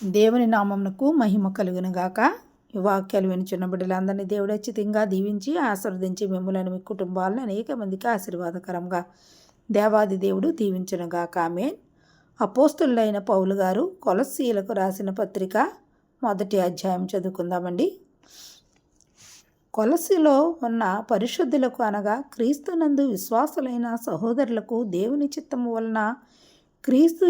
దేవుని నామమునకు మహిమ కలుగునుగాక ఈ వాక్యాలు వినిచున్న బిడ్డలందరినీ దేవుడు ఖచ్చితంగా దీవించి ఆశీర్వదించి మిమ్మల్ని మీ కుటుంబాలను అనేక మందికి ఆశీర్వాదకరంగా దేవాది దేవుడు దీవించునుగాక ఆమె అపోస్తులైన పౌలు గారు కొలసీలకు రాసిన పత్రిక మొదటి అధ్యాయం చదువుకుందామండి. కొలసిలో ఉన్న పరిశుద్ధులకు అనగా క్రీస్తునందు విశ్వాసులైన సహోదరులకు దేవుని చిత్తము వలన క్రీస్తు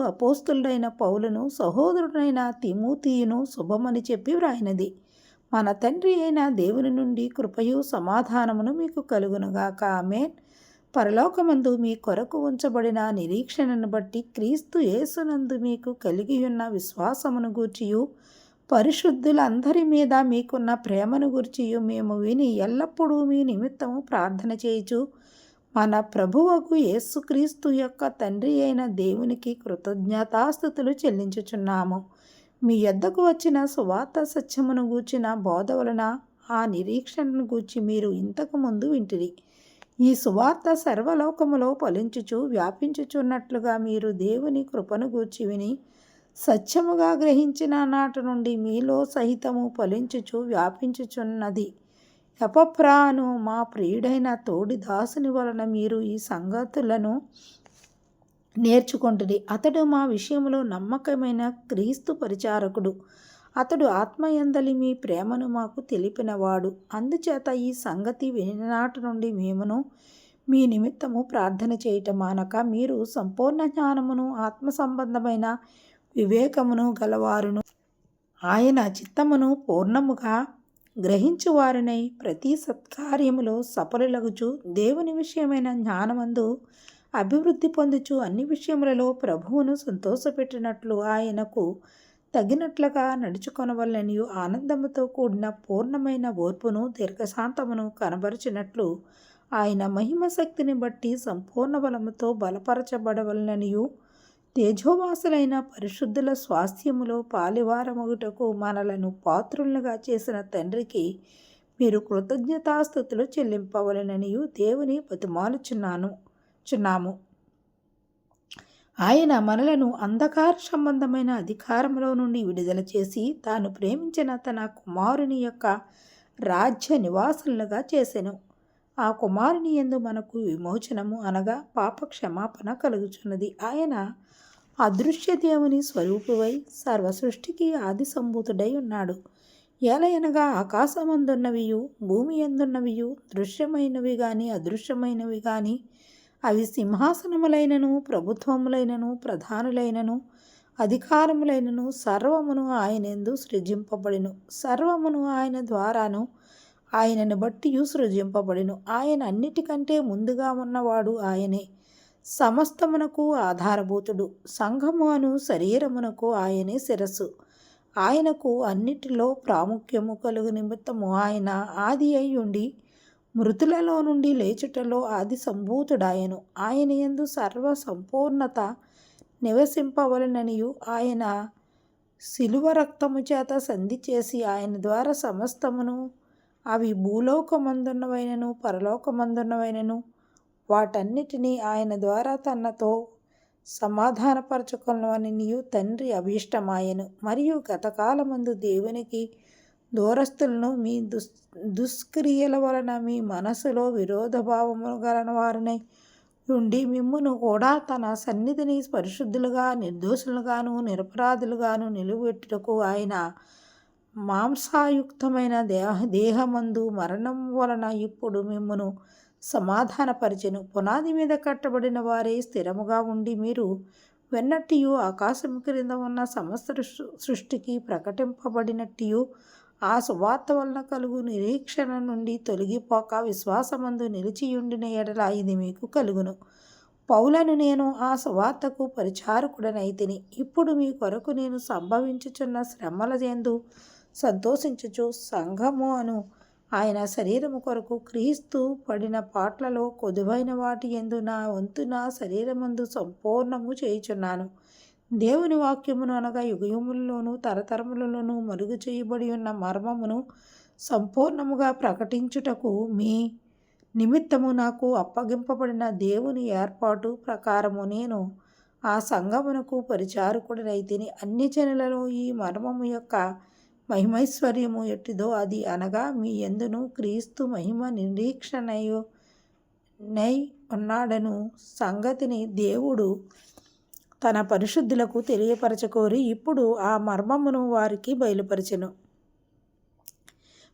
అపోస్తుడైన అపోస్తులైన సహోదరుడైన తిమోతియును శుభమని చెప్పి వ్రాయినది. మన తండ్రి అయిన దేవుని నుండి కృపయు సమాధానమును మీకు కలుగునుగాక ఆమెన్. పరలోకమందు మీ కొరకు ఉంచబడిన నిరీక్షణను బట్టి క్రీస్తు యేసునందు మీకు కలిగి ఉన్న విశ్వాసమును గూర్చియు పరిశుద్ధులందరి మీద మీకున్న ప్రేమను గుర్చియు మేము విని ఎల్లప్పుడూ మీ నిమిత్తము ప్రార్థన చేయుచు మన ప్రభువకు యేసుక్రీస్తు యొక్క తండ్రి అయిన దేవునికి కృతజ్ఞతాస్థుతులు చెల్లించుచున్నాము. మీ యొద్దకు వచ్చిన సువార్త సత్యమును గూర్చిన బోధ వలన ఆ నిరీక్షణను గూర్చి మీరు ఇంతకు ముందు వింటిరి. ఈ సువార్త సర్వలోకములో ఫలించుచు వ్యాపించుచున్నట్లుగా మీరు దేవుని కృపను గూర్చి విని సత్యముగా గ్రహించిన నాటి నుండి మీలో సహితము ఫలించుచు వ్యాపించుచున్నది. ఎపప్రాను మా ప్రియుడైన తోడి దాసుని వలన మీరు ఈ సంగతులను నేర్చుకుంటుంది అతడు మా విషయంలో నమ్మకమైన క్రీస్తు పరిచారకుడు. అతడు ఆత్మయందలి మీ ప్రేమను మాకు తెలిపినవాడు. అందుచేత ఈ సంగతి వినినాటి నుండి మేమును మీ నిమిత్తము ప్రార్థన చేయటం మానక మీరు సంపూర్ణ జ్ఞానమును ఆత్మ సంబంధమైన వివేకమును గలవారును. ఆయన చిత్తమును పూర్ణముగా గ్రహించువారినై ప్రతి సత్కార్యములో సఫలులగుచు దేవుని విషయమైన జ్ఞానమందు అభివృద్ధి పొందుచు అన్ని విషయములలో ప్రభువును సంతోషపెట్టినట్లు ఆయనకు తగినట్లుగా నడుచుకొనవలనియు ఆనందముతో కూడిన పూర్ణమైన ఓర్పును దీర్ఘశాంతమును కనబరిచినట్లు ఆయన మహిమ శక్తిని బట్టి సంపూర్ణ బలముతో బలపరచబడవలననియు తేజోవాసులైన పరిశుద్ధుల స్వాస్థ్యములో పాలివారమగుటకు మనలను పాత్రులుగా చేసిన తండ్రికి మీరు కృతజ్ఞతాస్థుతులు చెల్లింపవలననియు దేవుని బతిమాలుచున్నాను చున్నాము. ఆయన మనలను అంధకార సంబంధమైన అధికారంలో నుండి విడుదల చేసి తాను ప్రేమించిన తన కుమారుని యొక్క రాజ్య నివాసులుగా చేసెను. ఆ కుమారుని ఎందు మనకు విమోచనము అనగా పాప క్షమాపణ కలుగుచున్నది. ఆయన అదృశ్య దేవుని స్వరూపువై సర్వ సృష్టికి ఆది సంభూతుడై ఉన్నాడు. ఏలయనగా ఆకాశమందున్నవియు భూమి ఎందున్నవియు దృశ్యమైనవి కానీ అదృశ్యమైనవి కానీ అవి సింహాసనములైనను ప్రభుత్వములైనను ప్రధానులైనను అధికారములైనను సర్వమును ఆయనందు సృజింపబడిను. సర్వమును ఆయన ద్వారాను ఆయనను బట్టి సృజింపబడును ఆయన అన్నిటికంటే ముందుగా ఉన్నవాడు ఆయనే. సమస్తమునకు ఆధారభూతుడు. సంఘము అను శరీరమునకు ఆయనే శిరస్సు. ఆయనకు అన్నిటిలో ప్రాముఖ్యము కలుగు నిమిత్తము ఆయన ఆది అయి ఉండి మృతులలో నుండి లేచుటలో ఆది సంభూతుడాయను. ఆయన ఎందు సర్వ సంపూర్ణత నివసింపవలననియు ఆయన శిలువ రక్తము చేత సంధి చేసి ఆయన ద్వారా సమస్తమును అవి భూలోకమందున్నవైనను పరలోకమందున్నవైనను. వాటన్నిటినీ ఆయన ద్వారా తనతో సమాధానపరచుకున్నవనియు తండ్రి అభీష్టమాయను. మరియు గతకాలమందు దేవునికి దూరస్తులను మీ దుస్ దుష్క్రియల వలన మీ మనసులో విరోధభావము గలన వారినై ఉండి మిమ్మును కూడా తన సన్నిధిని పరిశుద్ధులుగా నిర్దోషులుగాను నిరపరాధులుగాను నిలబెట్టుటకు ఆయన మాంసాయుక్తమైన దేహ దేహమందు మరణం వలన ఇప్పుడు మిమ్మను సమాధానపరిచెను. పునాది మీద కట్టబడిన వారే స్థిరముగా ఉండి మీరు వెన్నట్టియు ఆకాశం క్రింద ఉన్న సమస్త సృష్టికి ప్రకటింపబడినట్టియు. ఆ సువార్త వలన కలుగు నిరీక్షణ నుండి తొలగిపోక విశ్వాసమందు నిలిచియుండిన ఎడల ఇది మీకు కలుగును. పౌలను నేను ఆ సువార్తకు పరిచారకుడనైతిని ఇప్పుడు మీ కొరకు నేను సంభవించుచున్న శ్రమల ఎందు సంతోషించుచు సంఘము అను ఆయన శరీరము కొరకు క్రీస్తు పడిన పాటలలో కొదువైన వాటి ఎందు నా వంతు నా శరీరమందు సంపూర్ణము చేయుచున్నాను. దేవుని వాక్యమును అనగా యుగయుములలోను తరతరములలోనూ మరుగు చేయబడి ఉన్న మర్మమును సంపూర్ణముగా ప్రకటించుటకు మీ నిమిత్తము నాకు అప్పగింపబడిన దేవుని ఏర్పాటు ప్రకారము నేను ఆ సంగమునకు పరిచారకుడినైతిని అన్ని జనులలో ఈ మర్మము యొక్క మహిమైశ్వర్యము ఎట్టిదో అది అనగా మీ ఎందును క్రీస్తు మహిమ నిరీక్షణయు నై ఉన్నాడను సంగతిని దేవుడు తన పరిశుద్ధులకు తెలియపరచకోరి ఇప్పుడు ఆ మర్మమును వారికి బయలుపరచెను.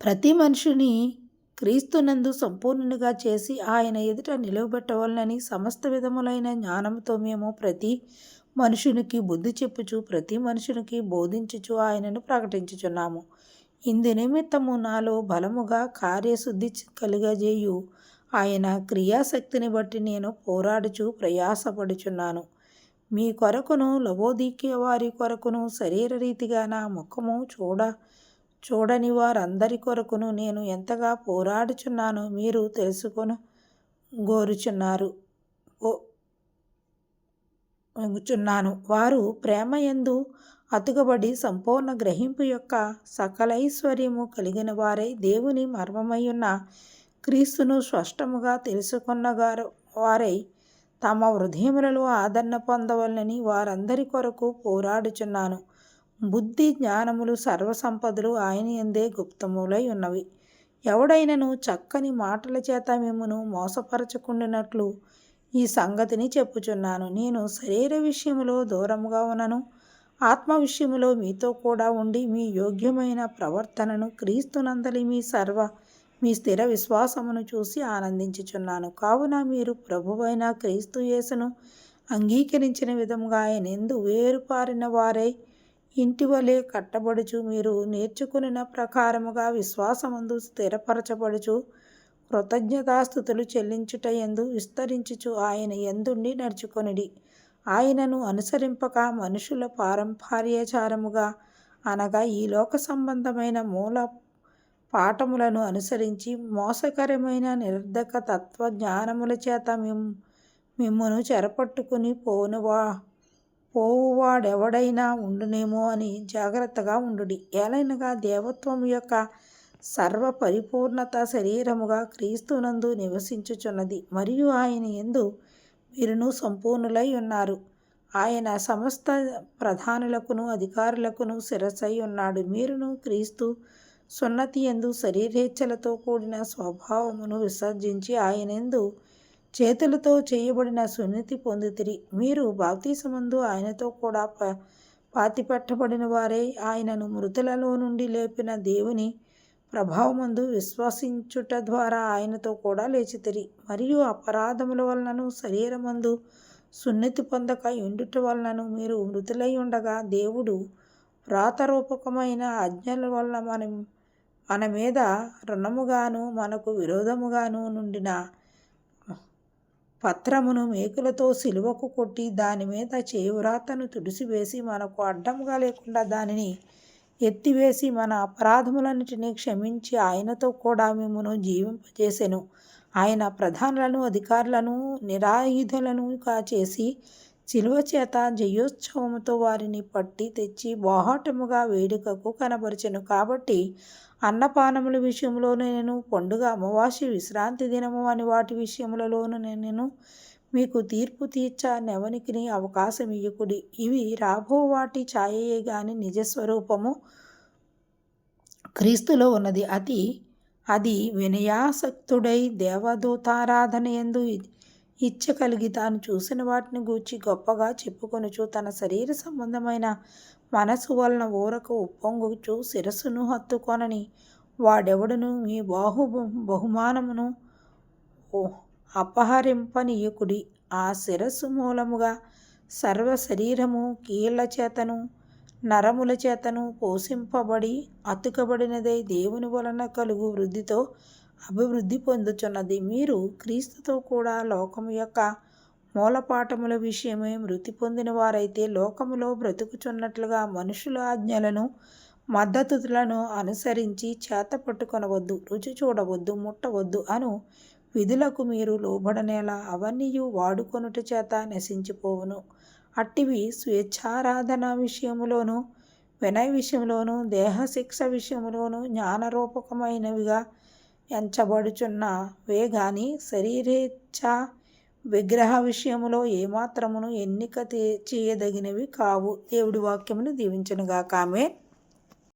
ప్రతి మనిషిని క్రీస్తునందు సంపూర్ణునిగా చేసి ఆయన ఎదుట నిలవబెట్టవలనని సమస్త విధములైన జ్ఞానంతో మేము ప్రతి మనుషునికి బుద్ధి చెప్పుచు ప్రతి మనుషునికి బోధించుచు ఆయనను ప్రకటించుచున్నాము. ఇందు నిమిత్తము నాలో బలముగా కార్యశుద్ధి కలిగజేయు. ఆయన క్రియాశక్తిని బట్టి నేను పోరాడుచు ప్రయాసపడుచున్నాను. మీ కొరకును లవోదీకే వారి కొరకును శరీర రీతిగా నా ముఖము చూడ చూడని వారందరి కొరకును నేను ఎంతగా పోరాడుచున్నానో మీరు తెలుసుకొని గోరుచున్నారు. చున్నాను వారు ప్రేమయందు అతుకబడి సంపూర్ణ గ్రహింపు యొక్క సకలైశ్వర్యము కలిగిన వారై దేవుని మర్మమయ్యున్న క్రీస్తును స్పష్టముగా తెలుసుకున్నగారు వారై తమ హృదయములలో ఆదరణ పొందవలనని వారందరి కొరకు పోరాడుచున్నాను. బుద్ధి జ్ఞానములు సర్వసంపదలు ఆయన ఎందే గుప్తములై ఉన్నవి. ఎవడైనను చక్కని మాటల చేత మిమ్మను మోసపరచకుండినట్లు ఈ సంగతిని చెప్పుచున్నాను. నేను శరీర విషయంలో దూరముగా ఉన్నను. ఆత్మ విషయంలో మీతో కూడా ఉండి మీ యోగ్యమైన ప్రవర్తనను క్రీస్తునందలి మీ సర్వ మీ స్థిర విశ్వాసమును చూసి ఆనందించుచున్నాను. కావున మీరు ప్రభువైన క్రీస్తు యేసును అంగీకరించిన విధముగా ఆయన ఎందు వేరుపారిన వారై ఇంటి వలె కట్టబడుచు మీరు నేర్చుకున్న ప్రకారముగా విశ్వాసమందు స్థిరపరచబడుచు కృతజ్ఞతాస్థుతులు చెల్లించుట ఎందు విస్తరించుచు ఆయన ఎందుండి నడుచుకొనిడి. ఆయనను అనుసరింపక మనుషుల పారంపర్యాచారముగా అనగా ఈ లోక సంబంధమైన మూల పాఠములను అనుసరించి మోసకరమైన నిరర్ధక తత్వ జ్ఞానముల చేత మిమ్ మిమ్మను చెరపట్టుకుని పోనువా పోవువాడెవడైనా ఉండునేమో అని జాగ్రత్తగా ఉండుడి. ఏలైనగా దేవత్వం యొక్క సర్వ పరిపూర్ణత శరీరముగా క్రీస్తునందు నివసించుచున్నది. మరియు ఆయన ఎందు మీరును సంపూర్ణులై ఉన్నారు. ఆయన సమస్త ప్రధానులకును అధికారులకును శిరసై ఉన్నాడు. మీరును క్రీస్తు సున్నతి ఎందు శరీరేచ్ఛలతో కూడిన స్వభావమును విసర్జించి ఆయనందు చేతులతో చేయబడిన సున్నతి పొందితిరి. మీరు బాప్తీసమందు ఆయనతో కూడా పాతిపెట్టబడిన వారే ఆయనను మృతులలో నుండి లేపిన దేవుని ప్రభావమందు విశ్వసించుట ద్వారా ఆయనతో కూడా లేచితిరి మరియు అపరాధముల వలనను శరీరమందు సున్నతి పొందక ఎండుట వలనను మీరు మృతులై ఉండగా దేవుడు వ్రాతరూపకమైన ఆజ్ఞల వలన మనం మన మీద రుణముగాను మనకు విరోధముగాను నుండిన పత్రమును మేకులతో సిలువకు కొట్టి దాని మీద చేయురాతను తుడిసివేసి మనకు అడ్డంగా లేకుండా దానిని ఎత్తివేసి మన అపరాధములన్నిటినీ క్షమించి ఆయనతో కూడా మిమ్మను జీవింపజేసెను. ఆయన ప్రధానులను అధికారులను నిరాయుధులను చేసి చిలువ చేత జయోత్సవముతో వారిని పట్టి తెచ్చి బాహాటముగా వేడుకకు కనబరిచెను. కాబట్టి అన్నపానముల విషయంలోనూ నేను పండుగ అమావాస్య విశ్రాంతి దినము అని వాటి విషయములలోనూ నేను మీకు తీర్పు తీర్చ నెవనికిని అవకాశం ఇయ్యకుడి. ఇవి రాబో వాటి ఛాయయే గాని నిజస్వరూపము క్రీస్తులో ఉన్నది. అది అది వినయాసక్తుడై దేవదూతారాధన ఎందు ఇచ్చ కలిగి తాను చూసిన వాటిని గూర్చి గొప్పగా చెప్పుకొనుచు తన శరీర సంబంధమైన మనసు వలన ఊరకు ఉప్పొంగుచు శిరస్సును హత్తుకొనని వాడెవడును? మీ బాహు బహుమానమును ఓ అపహరింపనీయకుడి ఆ శిరస్సు మూలముగా సర్వ శరీరము కీళ్ళ చేతను నరముల చేతను పోషింపబడి అతుకబడినదై దేవుని వలన కలుగు వృద్ధితో అభివృద్ధి పొందుచున్నది. మీరు క్రీస్తుతో కూడా లోకము యొక్క మూలపాఠముల విషయమై మృతి పొందిన వారైతే లోకములో బ్రతుకుచున్నట్లుగా మనుషుల ఆజ్ఞలను మద్దతులను అనుసరించి చేత పట్టుకొనవద్దు రుచి చూడవద్దు ముట్టవద్దు అను విధులకు మీరు లోబడనేలా అవన్నీయు వాడుకొనుట చేత నశించిపోవును. అట్టివి స్వేచ్ఛారాధన విషయములోను వినయ విషయంలోను దేహశిక్ష విషయంలోను జ్ఞానరూపకమైనవిగా ఎంచబడుచున్న వేగాని శరీరేచ్ఛ విగ్రహ విషయములో ఏమాత్రమును ఎన్నిక చేయదగినవి కావు. దేవుడి వాక్యమును దీవించనుగాక. ఆమె